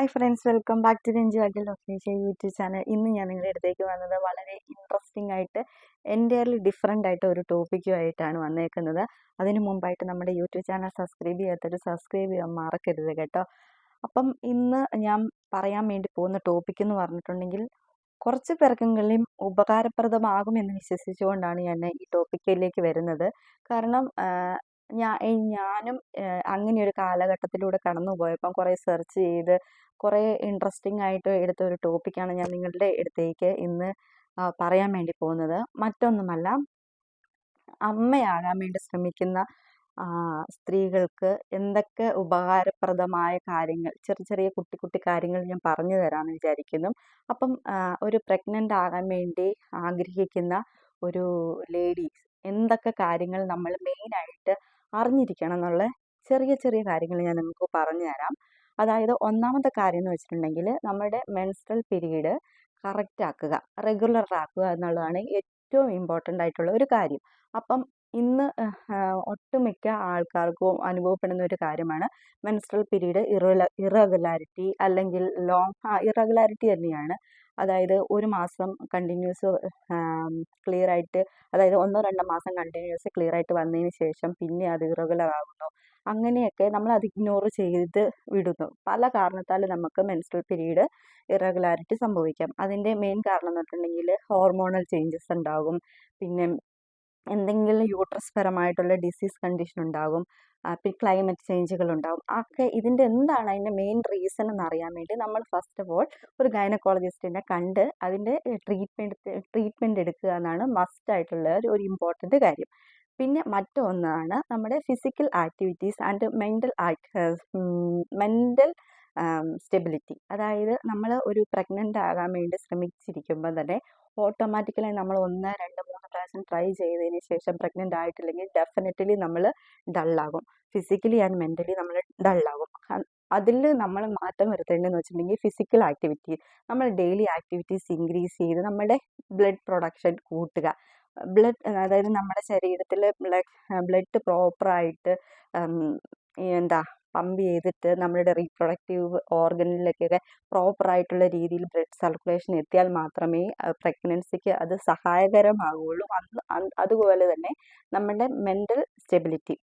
Hi friends welcome back to Ranju Atal official YouTube channel ഇന്ന് ഞാൻ നിങ്ങളുടെ അടുത്തേക്ക് വന്നത് വളരെ ഇൻട്രസ്റ്റിംഗ് ആയിട്ട് എന്റയർലി ഡിഫറെന്റ് ആയിട്ട് ഒരു ടോപ്പിക്കുമായിട്ടാണ് വന്നേക്കുന്നത്. അതിന് മുമ്പായിട്ട് നമ്മുടെ യൂട്യൂബ് ചാനൽ സബ്സ്ക്രൈബ് ചെയ്യാത്തൊരു സബ്സ്ക്രൈബ് ചെയ്യാൻ മറക്കരുത് കേട്ടോ. അപ്പം ഇന്ന് ഞാൻ പറയാൻ വേണ്ടി പോകുന്ന ടോപ്പിക് എന്ന് പറഞ്ഞിട്ടുണ്ടെങ്കിൽ കുറച്ച് പേർക്കെങ്കിലും ഉപകാരപ്രദമാകുമെന്ന് വിശ്വസിച്ചുകൊണ്ടാണ് ഞാൻ ഈ ടോപ്പിക്കിലേക്ക് വരുന്നത്. കാരണം ഞാ ഞാനും അങ്ങനെ ഒരു കാലഘട്ടത്തിലൂടെ കടന്നു പോയപ്പം കുറേ സെർച്ച് ചെയ്ത് കുറേ ഇൻട്രസ്റ്റിംഗ് ആയിട്ട് എടുത്ത ഒരു ടോപ്പിക്കാണ് ഞാൻ നിങ്ങളുടെ അടുത്തേക്ക് ഇന്ന് പറയാൻ വേണ്ടി പോകുന്നത്. മറ്റൊന്നുമല്ല അമ്മയാകാൻ വേണ്ടി ശ്രമിക്കുന്ന സ്ത്രീകൾക്ക് എന്തൊക്കെ ഉപകാരപ്രദമായ കാര്യങ്ങൾ ചെറിയ ചെറിയ കുട്ടി കുട്ടി കാര്യങ്ങൾ ഞാൻ പറഞ്ഞു തരാമെന്ന് വിചാരിക്കുന്നു. അപ്പം ഒരു പ്രഗ്നന്റ് ആകാൻ വേണ്ടി ആഗ്രഹിക്കുന്ന ഒരു ലേഡീസ് എന്തൊക്കെ കാര്യങ്ങൾ നമ്മൾ മെയിനായിട്ട് അറിഞ്ഞിരിക്കണം എന്നുള്ള ചെറിയ ചെറിയ കാര്യങ്ങൾ ഞാൻ നിങ്ങൾക്ക് പറഞ്ഞു തരാം അതായത് ഒന്നാമത്തെ കാര്യം എന്ന് വെച്ചിട്ടുണ്ടെങ്കിൽ നമ്മുടെ മെൻസ്ട്രൽ പീരീഡ് കറക്റ്റ് ആക്കുക റെഗുലർ ആക്കുക എന്നുള്ളതാണ് ഏറ്റവും ഇമ്പോർട്ടന്റ് ആയിട്ടുള്ള ഒരു കാര്യം. അപ്പം ഇന്ന് ഒട്ടുമിക്ക ആൾക്കാർക്കും അനുഭവപ്പെടുന്ന ഒരു കാര്യമാണ് മെൻസ്ട്രൽ പീരീഡ് ഇറഗുലാരിറ്റി അല്ലെങ്കിൽ ലോങ് ഇറഗുലാരിറ്റി തന്നെയാണ് അതായത് ഒരു മാസം കണ്ടിന്യൂസ് ക്ലിയർ ആയിട്ട് അതായത് ഒന്നോ രണ്ടോ മാസം കണ്ടിന്യൂസ് ക്ലിയർ ആയിട്ട് വന്നതിന് ശേഷം പിന്നെ അത് ഇറഗുലർ ആകുന്നു അങ്ങനെയൊക്കെ നമ്മൾ അത് ഇഗ്നോർ ചെയ്ത് വിടുന്നു. പല കാരണത്താൽ നമുക്ക് മെൻസ്ട്രൽ പീരീഡ് ഇറഗുലാരിറ്റി സംഭവിക്കാം. അതിന്റെ മെയിൻ കാരണം എന്ന് പറഞ്ഞിട്ടുണ്ടെങ്കിൽ ഹോർമോണൽ ചേഞ്ചസ് ഉണ്ടാകും. പിന്നെ എന്തെങ്കിലും യൂട്രസ് പരമായിട്ടുള്ള ഡിസീസ് കണ്ടീഷൻ ഉണ്ടാകും. പിന്നെ ക്ലൈമറ്റ് ചേഞ്ചുകൾ ഉണ്ടാകും ഒക്കെ ഇതിന്റെ എന്താണ് അതിന്റെ മെയിൻ റീസൺ എന്ന് അറിയാൻ വേണ്ടി നമ്മൾ ഫസ്റ്റ് ഓഫ് ഓൾ ഒരു ഗൈനക്കോളജിസ്റ്റിനെ കണ്ട് അതിന്റെ ട്രീറ്റ്മെന്റ് ട്രീറ്റ്മെന്റ് എടുക്കുക എന്നാണ് മസ്റ്റ് ആയിട്ടുള്ള ഒരു ഇമ്പോർട്ടന്റ് കാര്യം. പിന്നെ മറ്റൊന്നാണ് നമ്മുടെ physical activities and mental mental stability അതായത് നമ്മൾ ഒരു പ്രഗ്നന്റ് ആകാൻ വേണ്ടി ശ്രമിച്ചിരിക്കുമ്പോൾ തന്നെ ഓട്ടോമാറ്റിക്കലി നമ്മൾ ഒന്ന് രണ്ട് മൂന്ന് പ്രാവശ്യം ട്രൈ ചെയ്തതിന് ശേഷം പ്രഗ്നന്റ് ആയിട്ടില്ലെങ്കിൽ ഡെഫിനറ്റ്ലി നമ്മൾ ഡള്ളാകും ഫിസിക്കലി ആൻഡ് മെന്റലി നമ്മൾ ഡള്ളാകും അതിൽ നമ്മൾ മാറ്റം വരുത്തേണ്ടതെന്ന് വെച്ചിട്ടുണ്ടെങ്കിൽ ഫിസിക്കൽ ആക്ടിവിറ്റി നമ്മൾ ഡെയിലി ആക്ടിവിറ്റീസ് ഇൻക്രീസ് ചെയ്ത് നമ്മുടെ ബ്ലഡ് പ്രൊഡക്ഷൻ കൂട്ടുക. ബ്ലഡ് അതായത് നമ്മുടെ ശരീരത്തിൽ ബ്ലഡ് ബ്ലഡ് പ്രോപ്പറായിട്ട് എന്താ പമ്പ് ചെയ്തിട്ട് നമ്മളുടെ റീപ്രൊഡക്റ്റീവ് ഓർഗനിലേക്കൊക്കെ പ്രോപ്പറായിട്ടുള്ള രീതിയിൽ ബ്ലഡ് സർക്കുലേഷൻ എത്തിയാൽ മാത്രമേ പ്രഗ്നൻസിക്ക് അത് സഹായകരമാകുകയുള്ളൂ അതുപോലെ തന്നെ നമ്മുടെ മെന്റൽ സ്റ്റെബിലിറ്റി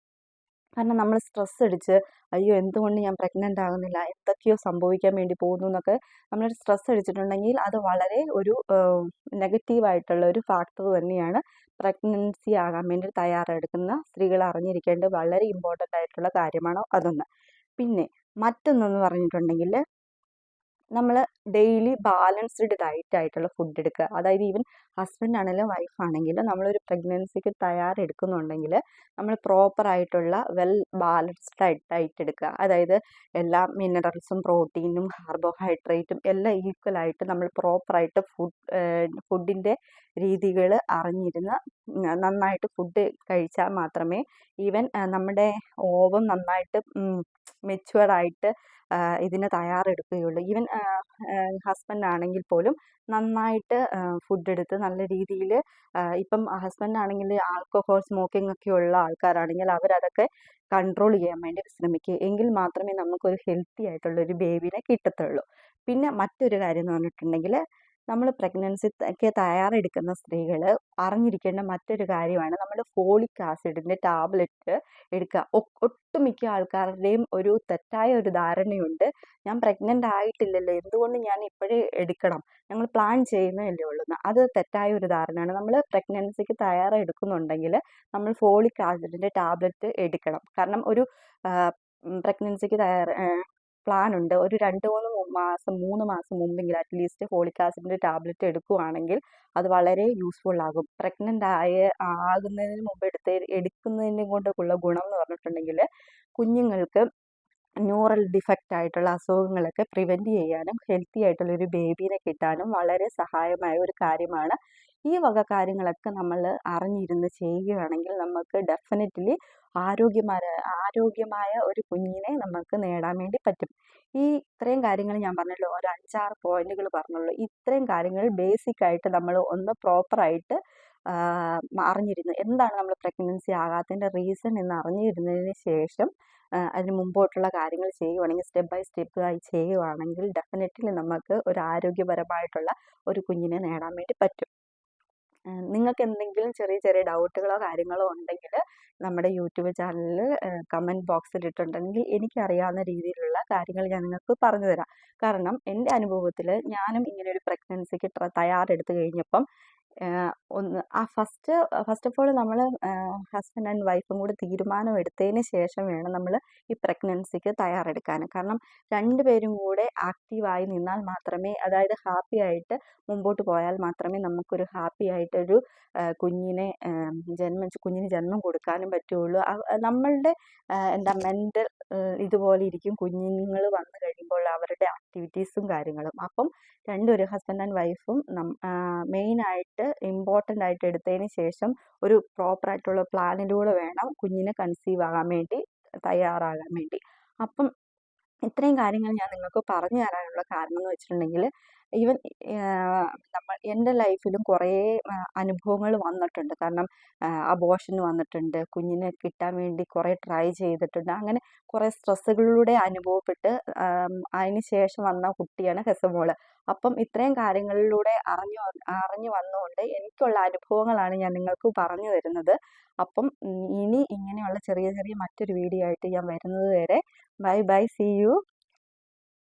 കാരണം നമ്മൾ സ്ട്രെസ് അടിച്ച് അയ്യോ എന്തുകൊണ്ട് ഞാൻ പ്രഗ്നന്റ് ആകുന്നില്ല? എന്തൊക്കെയോ സംഭവിക്കാൻ വേണ്ടി പോകുന്നു എന്നൊക്കെ നമ്മൾ സ്ട്രെസ് അടിച്ചിട്ടുണ്ടെങ്കിൽ അത് വളരെ ഒരു നെഗറ്റീവായിട്ടുള്ള ഒരു ഫാക്ടർ തന്നെയാണ് പ്രഗ്നൻസി ആകാൻ വേണ്ടി തയ്യാറെടുക്കുന്ന സ്ത്രീകൾ അറിഞ്ഞിരിക്കേണ്ട വളരെ ഇമ്പോർട്ടന്റ് ആയിട്ടുള്ള കാര്യമാണ് അതൊന്ന്. പിന്നെ മറ്റൊന്നെന്ന് പറഞ്ഞിട്ടുണ്ടെങ്കിൽ നമ്മൾ ഡെയിലി ബാലൻസ്ഡ് ഡയറ്റ് ആയിട്ടുള്ള ഫുഡ് എടുക്കുക. അതായത് ഈവൻ ഹസ്ബൻഡ് ആണെങ്കിലും വൈഫ് ആണെങ്കിലും നമ്മളൊരു പ്രഗ്നൻസിക്ക് തയ്യാറെടുക്കുന്നുണ്ടെങ്കിൽ നമ്മൾ പ്രോപ്പർ ആയിട്ടുള്ള വെൽ ബാലൻസ്ഡ് ഡയറ്റ് എടുക്കുക. അതായത് എല്ലാ മിനറൽസും പ്രോട്ടീനും കാർബോഹൈഡ്രേറ്റും എല്ലാം ഈക്വൽ ആയിട്ട് നമ്മൾ പ്രോപ്പറായിട്ട് ഫുഡ് ഫുഡിന്റെ രീതികൾ അറിഞ്ഞിരുന്ന് നന്നായിട്ട് ഫുഡ് കഴിച്ചാൽ മാത്രമേ ഈവൻ നമ്മുടെ ഓവം നന്നായിട്ട് മെച്ചുവേർഡായിട്ട് ഇതിന് തയ്യാറെടുക്കുകയുള്ളൂ. ഈവൻ ഹസ്ബൻഡ് ആണെങ്കിൽ പോലും നന്നായിട്ട് ഫുഡ് എടുത്ത് നല്ല രീതിയിൽ ഇപ്പം ഹസ്ബൻഡ് ആണെങ്കിൽ ആൽക്കഹോൾ സ്മോക്കിംഗ് ഒക്കെ ഉള്ള ആൾക്കാരാണെങ്കിൽ അവരതൊക്കെ കൺട്രോൾ ചെയ്യാൻ വേണ്ടി ശ്രമിക്കുക എങ്കിൽ മാത്രമേ നമുക്കൊരു ഹെൽത്തി ആയിട്ടുള്ള ഒരു ബേബിനെ കിട്ടത്തുള്ളൂ. പിന്നെ മറ്റൊരു കാര്യം എന്ന് പറഞ്ഞിട്ടുണ്ടെങ്കിൽ നമ്മൾ പ്രഗ്നൻസിക്ക് തയ്യാറെടുക്കുന്ന സ്ത്രീകൾ അറിഞ്ഞിരിക്കേണ്ട മറ്റൊരു കാര്യമാണ് നമ്മൾ ഫോളിക് ആസിഡിന്റെ ടാബ്ലറ്റ് എടുക്കുക. ഒട്ടുമിക്ക ആൾക്കാരുടെയും ഒരു തെറ്റായ ഒരു ധാരണയുണ്ട്. ഞാൻ പ്രഗ്നന്റ് ആയിട്ടില്ലല്ലോ എന്തുകൊണ്ട് ഞാൻ ഇപ്പോഴേ എടുക്കണം? ഞങ്ങൾ പ്ലാൻ ചെയ്യുന്നതല്ലേ ഉള്ളൂ. അത് തെറ്റായ ഒരു ധാരണയാണ്. നമ്മൾ പ്രഗ്നൻസിക്ക് തയ്യാറെടുക്കുന്നുണ്ടെങ്കിൽ നമ്മൾ ഫോളിക് ആസിഡിന്റെ ടാബ്ലറ്റ് എടുക്കണം. കാരണം ഒരു പ്രഗ്നൻസിക്ക് തയ്യാറ പ്ലാൻ ഉണ്ട്. ഒരു രണ്ട് മൂന്ന് മാസം മൂന്ന് മാസം മുമ്പെങ്കിലും അറ്റ്ലീസ്റ്റ് ഫോളിക് ആസിഡിന്റെ ടാബ്ലറ്റ് എടുക്കുകയാണെങ്കിൽ അത് വളരെ യൂസ്ഫുൾ ആകും. പ്രഗ്നന്റ് ആയ ആകുന്നതിന് മുമ്പ് എടുത്ത് എടുക്കുന്നതിന്റെ കൊണ്ടുള്ള ഗുണം എന്ന് പറഞ്ഞിട്ടുണ്ടെങ്കിൽ കുഞ്ഞുങ്ങൾക്ക് ന്യൂറൽ ഡിഫക്റ്റ് ആയിട്ടുള്ള അസുഖങ്ങളൊക്കെ പ്രിവെന്റ് ചെയ്യാനും ഹെൽത്തി ആയിട്ടുള്ള ഒരു ബേബീനെ കിട്ടാനും വളരെ സഹായമായ ഒരു കാര്യമാണ് ഈ വക കാര്യങ്ങളൊക്കെ നമ്മൾ അറിഞ്ഞിരുന്ന് ചെയ്യുകയാണെങ്കിൽ നമുക്ക് ഡെഫിനറ്റ്ലി ആരോഗ്യമായ ആരോഗ്യമായ ഒരു കുഞ്ഞിനെ നമുക്ക് നേടാൻ വേണ്ടി പറ്റും. ഈ ഇത്രയും കാര്യങ്ങൾ ഞാൻ പറഞ്ഞല്ലോ ഒരു അഞ്ചാറ് പോയിന്റുകൾ പറഞ്ഞുള്ളൂ ഇത്രയും കാര്യങ്ങൾ ബേസിക് ആയിട്ട് നമ്മൾ ഒന്ന് പ്രോപ്പറായിട്ട് അറിഞ്ഞിരുന്നു എന്താണ് നമ്മൾ പ്രഗ്നൻസി ആകാത്തതിന്റെ റീസൺ എന്ന് അറിഞ്ഞിരുന്നതിന് ശേഷം അതിന് മുമ്പോട്ടുള്ള കാര്യങ്ങൾ ചെയ്യുവാണെങ്കിൽ സ്റ്റെപ്പ് ബൈ സ്റ്റെപ്പ് ആയി ചെയ്യുവാണെങ്കിൽ ഡെഫിനറ്റ്ലി നമുക്ക് ഒരു ആരോഗ്യപരമായിട്ടുള്ള ഒരു കുഞ്ഞിനെ നേടാൻ വേണ്ടി പറ്റും. നിങ്ങൾക്ക് എന്തെങ്കിലും ചെറിയ ചെറിയ ഡൗട്ടുകളോ കാര്യങ്ങളോ ഉണ്ടെങ്കിൽ നമ്മുടെ യൂട്യൂബ് ചാനലിൽ കമന്റ് ബോക്സിൽ ഇട്ടുണ്ടെങ്കിൽ എനിക്കറിയാവുന്ന രീതിയിലുള്ള കാര്യങ്ങൾ ഞാൻ നിങ്ങൾക്ക് പറഞ്ഞു തരാം. കാരണം എന്റെ അനുഭവത്തിൽ ഞാനും ഇങ്ങനെ ഒരു പ്രഗ്നൻസിക്ക് തയ്യാറെടുത്ത് കഴിഞ്ഞപ്പം ഒന്ന് ആ ഫസ്റ്റ് ഫസ്റ്റ് ഓഫ് ഓൾ നമ്മൾ ഹസ്ബൻഡ് ആൻഡ് വൈഫും കൂടി തീരുമാനം എടുത്തതിന് ശേഷം വേണം നമ്മൾ ഈ പ്രഗ്നൻസിക്ക് തയ്യാറെടുക്കാൻ കാരണം രണ്ടുപേരും കൂടെ ആക്റ്റീവായി നിന്നാൽ മാത്രമേ അതായത് ഹാപ്പി ആയിട്ട് മുമ്പോട്ട് പോയാൽ മാത്രമേ നമുക്കൊരു ഹാപ്പി ആയിട്ടൊരു കുഞ്ഞിനെ ജന്മം കുഞ്ഞിന് ജന്മം കൊടുക്കാനും പറ്റുള്ളൂ. നമ്മളുടെ എന്താ മെന്റൽ ഇതുപോലെ ഇരിക്കും. കുഞ്ഞുങ്ങൾ വന്നു കഴിയുമ്പോൾ അവരുടെ ആക്ടിവിറ്റീസും കാര്യങ്ങളും. അപ്പം രണ്ടുപേരും ഹസ്ബൻഡ് ആൻഡ് വൈഫും മെയിൻ ആയിട്ട് ഇമ്പോർട്ടന്റ് ആയിട്ട് എടുത്തതിന് ശേഷം ഒരു പ്രോപ്പറായിട്ടുള്ള പ്ലാനിലൂടെ വേണം കുഞ്ഞിനെ കൺസീവ് ആകാൻ വേണ്ടി തയ്യാറാകാൻ വേണ്ടി. അപ്പം ഇത്രയും കാര്യങ്ങൾ ഞാൻ നിങ്ങൾക്ക് പറഞ്ഞു തരാനുള്ള കാരണം എന്ന് വെച്ചിട്ടുണ്ടെങ്കിൽ ഈവൻ നമ്മൾ എന്റെ ലൈഫിലും കുറേ അനുഭവങ്ങൾ വന്നിട്ടുണ്ട്. കാരണം അബോർഷൻ വന്നിട്ടുണ്ട് കുഞ്ഞിനെ കിട്ടാൻ വേണ്ടി കുറേ ട്രൈ ചെയ്തിട്ടുണ്ട്. അങ്ങനെ കുറേ സ്ട്രെസ്സുകളിലൂടെ അനുഭവപ്പെട്ട് അതിന് ശേഷം വന്ന കുട്ടിയാണ് ഹെസമോൾ. അപ്പം ഇത്രയും കാര്യങ്ങളിലൂടെ അറിഞ്ഞു അറിഞ്ഞു വന്നുകൊണ്ട് എനിക്കുള്ള അനുഭവങ്ങളാണ് ഞാൻ നിങ്ങൾക്ക് പറഞ്ഞു തരുന്നത്. അപ്പം ഇനി ഇങ്ങനെയുള്ള ചെറിയ ചെറിയ മറ്റൊരു വീഡിയോ ആയിട്ട് ഞാൻ വരുന്നത് വരെ ബൈ ബൈ സീ യു